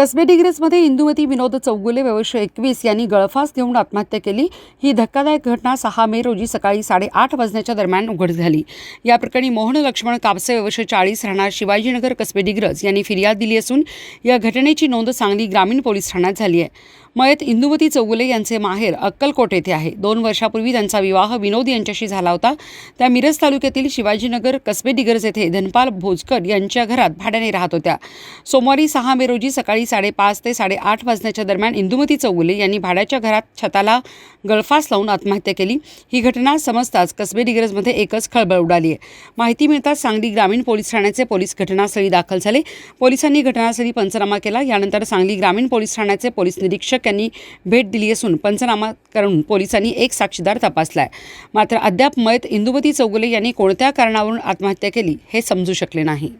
कसबे डिग्रजमध्ये इंदुमती विनोद चौगुले वर्ष एकवीस यांनी गळफास देऊन आत्महत्या केली. ही धक्कादायक घटना सहा मे रोजी सकाळी साडेआठ वाजण्याच्या दरम्यान उघड झाली. या प्रकरणी मोहन लक्ष्मण कापसे वर्ष चाळीस राहणार शिवाजीनगर कसबे डिग्रज यांनी फिर्याद दिली असून या घटनेची नोंद सांगली ग्रामीण पोलीस ठाण्यात झाली आहे. मयत इंदुमती चौगुले यांचे माहेर अक्कलकोट येथे आहे. दोन वर्षापूर्वी त्यांचा विवाह विनोद यांच्याशी झाला होता. त्या मिरज तालुक्यातील शिवाजीनगर कसबे डिग्रज येथे धनपाल भोजकर यांच्या घरात भाड्याने राहत होत्या. सोमवारी सहा मे रोजी सकाळी साडेपाच ते साडेआठ वाजण्याच्या दरम्यान इंदुमती चौगुले यांनी भाड्याच्या घरात छताला गळफास लावून आत्महत्या केली. ही घटना समजताच कसबे डिग्रजमध्ये एकच खळबळ उडाली आहे. माहिती मिळताच सांगली ग्रामीण पोलीस ठाण्याचे पोलीस घटनास्थळी दाखल झाले. पोलिसांनी घटनास्थळी पंचनामा केला. यानंतर सांगली ग्रामीण पोलीस ठाण्याचे पोलीस निरीक्षक यांनी भेट दिली असून पंचनामा करून पोलिसांनी एक साक्षीदार तपासला आहे मात्र अद्याप मयत इंदुमती चौगुले यांनी कोणत्या कारणावरून आत्महत्या केली हे समजू शकले नाही.